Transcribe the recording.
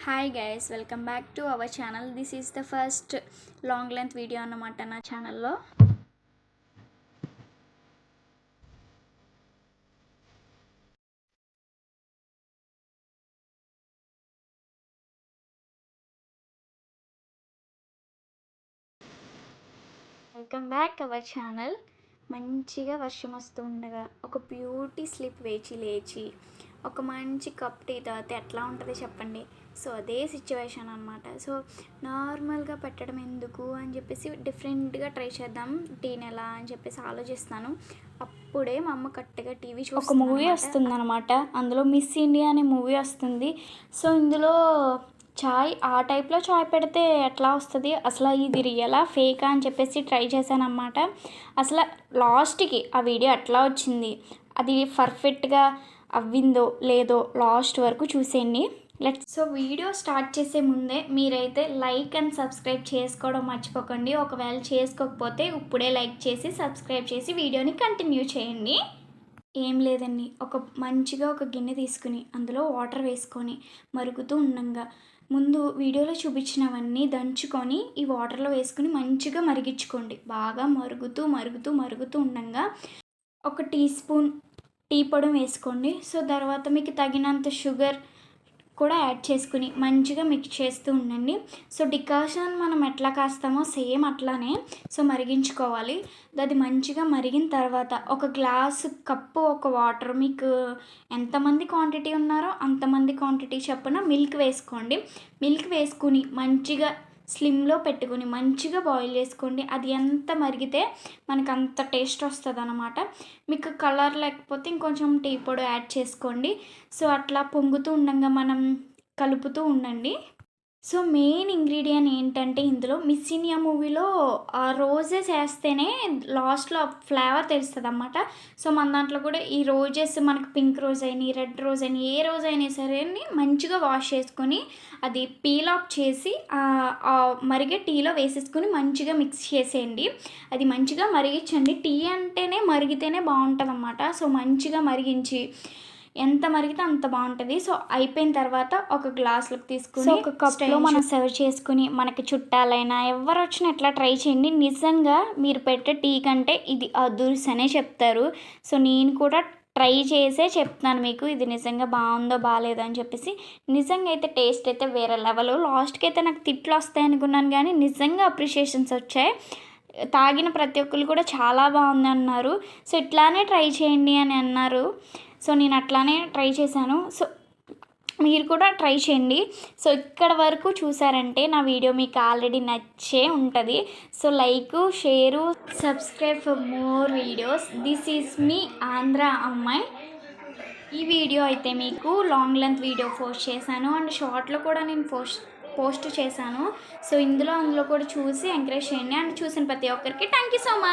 Hi guys welcome back to our channel this is the first long length video అన్నమాట నా ఛానల్లో welcome back our channel మంచిగా వర్షం వస్తూ ఉండగా ఒక బ్యూటీ స్లిప్ వేచి లేచి ఒక మంచి కప్ టీ తాగితే ఎట్లా ఉంటుంది చెప్పండి? సో అదే సిచ్యువేషన్ అనమాట సో నార్మల్గా పెట్టడం ఎందుకు అని చెప్పేసి డిఫరెంట్గా ట్రై చేద్దాం. టీని ఎలా అని చెప్పేసి ఆలోచిస్తాను అప్పుడే మా అమ్మ కరెక్ట్గా టీవీ ఒక మూవీ వస్తుంది అనమాట అందులో మిస్ ఇండియా అనే మూవీ వస్తుంది. సో ఇందులో చాయ్ ఆ టైప్లో చాయ్ పెడితే ఎట్లా వస్తుంది? అసలు ఇది రియలా ఫేకా అని చెప్పేసి ట్రై చేశాను అనమాట అసలు లాస్ట్కి ఆ వీడియో ఎట్లా వచ్చింది? అది పర్ఫెక్ట్గా అవ్విందో లేదో లాస్ట్ వరకు చూసేయండి. లెట్ సో వీడియో స్టార్ట్ చేసే ముందే మీరైతే లైక్ అండ్ సబ్స్క్రైబ్ చేసుకోవడం మర్చిపోకండి. ఒకవేళ చేసుకోకపోతే ఇప్పుడే లైక్ చేసి సబ్స్క్రైబ్ చేసి వీడియోని కంటిన్యూ చేయండి. ఏం లేదండి. ఒక మంచిగా ఒక గిన్నె తీసుకుని అందులో వాటర్ వేసుకొని మరుగుతూ ఉండంగా. ముందు వీడియోలో చూపించినవన్నీ దంచుకొని ఈ వాటర్లో వేసుకుని మంచిగా మరిగించుకోండి. బాగా మరుగుతూ మరుగుతూ మరుగుతూ ఉండంగా. ఒక టీ స్పూన్ టీ పొడి వేసుకోండి. సో తర్వాత మీకు తగినంత షుగర్ కూడా యాడ్ చేసుకుని మంచిగా మిక్స్ చేస్తూ ఉండండి. సో డికాషన్ మనం ఎట్లా కాస్తామో సేమ్ అట్లానే సో మరిగించుకోవాలి. అది మంచిగా మరిగిన తర్వాత ఒక గ్లాస్ కప్పు ఒక వాటర్ మీకు ఎంతమంది క్వాంటిటీ ఉన్నారో అంతమంది క్వాంటిటీ చొప్పున మిల్క్ వేసుకోండి. మిల్క్ వేసుకుని మంచిగా స్లిమ్లో పెట్టుకుని మంచిగా బాయిల్ చేసుకోండి. అది ఎంత మరిగితే మనకు అంత టేస్ట్ వస్తుంది అనమాట మీకు కలర్ లేకపోతే ఇంకొంచెం టీ పొడి యాడ్ చేసుకోండి. సో అట్లా పొంగుతూ ఉండగా మనం కలుపుతూ ఉండండి. సో మెయిన్ ఇంగ్రీడియంట్ ఏంటంటే ఇందులో మిస్ ఇండియా మూవీలో ఆ రోజెస్ వేస్తేనే లాస్ట్లో ఫ్లేవర్ తెలుస్తుంది అన్నమాట సో మన దాంట్లో కూడా ఈ రోజెస్ మనకు పింక్ రోజ్ అయినా రెడ్ రోజ్ అయినా ఏ రోజ్ అయినా సరే మంచిగా వాష్ చేసుకొని అది పీల్ ఆఫ్ చేసి మరిగే టీలో వేసేసుకొని మంచిగా మిక్స్ చేసేయండి. అది మంచిగా మరిగించండి. టీ అంటేనే మరిగితేనే బాగుంటుంది అన్నమాట సో మంచిగా మరిగించి ఎంత మరిగితే అంత బాగుంటుంది. సో అయిపోయిన తర్వాత ఒక గ్లాస్లోకి తీసుకుని ఒక కప్లో మనం సర్వ్ చేసుకుని మనకి చుట్టాలైనా ఎవరు వచ్చినా ఎట్లా ట్రై చేయండి. నిజంగా మీరు పెట్టే టీ కంటే ఇది అదుర్స్ అనే చెప్తారు. సో నేను కూడా ట్రై చేసే చెప్తాను మీకు. ఇది నిజంగా బాగుందో బాగాలేదో అని చెప్పేసి. నిజంగా అయితే టేస్ట్ అయితే వేరే లెవెల్. లాస్ట్కి అయితే నాకు తిట్లు వస్తాయి అనుకున్నాను కానీ నిజంగా అప్రిషియేషన్స్ వచ్చాయి. తాగిన ప్రతి ఒక్కరు కూడా చాలా బాగుంది అన్నారు సో ఇట్లానే ట్రై చేయండి అని అన్నారు. సో నేను అట్లానే ట్రై చేశాను. సో మీరు కూడా ట్రై చేయండి. సో ఇక్కడ వరకు చూసారంటే నా వీడియో మీకు ఆల్రెడీ నచ్చే ఉంటుంది. So like share subscribe for more videos. This is మీ ఆంధ్ర అమ్మాయి. ఈ వీడియో అయితే మీకు లాంగ్ లెంత్ వీడియో పోస్ట్ చేశాను. అండ్ షార్ట్లో కూడా నేను పోస్ట్ పోస్ట్ చేశాను. సో ఇందులో అందులో కూడా చూసి ఎంకరేజ్ చేయండి. అండ్ చూసిన ప్రతి ఒక్కరికి థ్యాంక్ యూ సో మచ్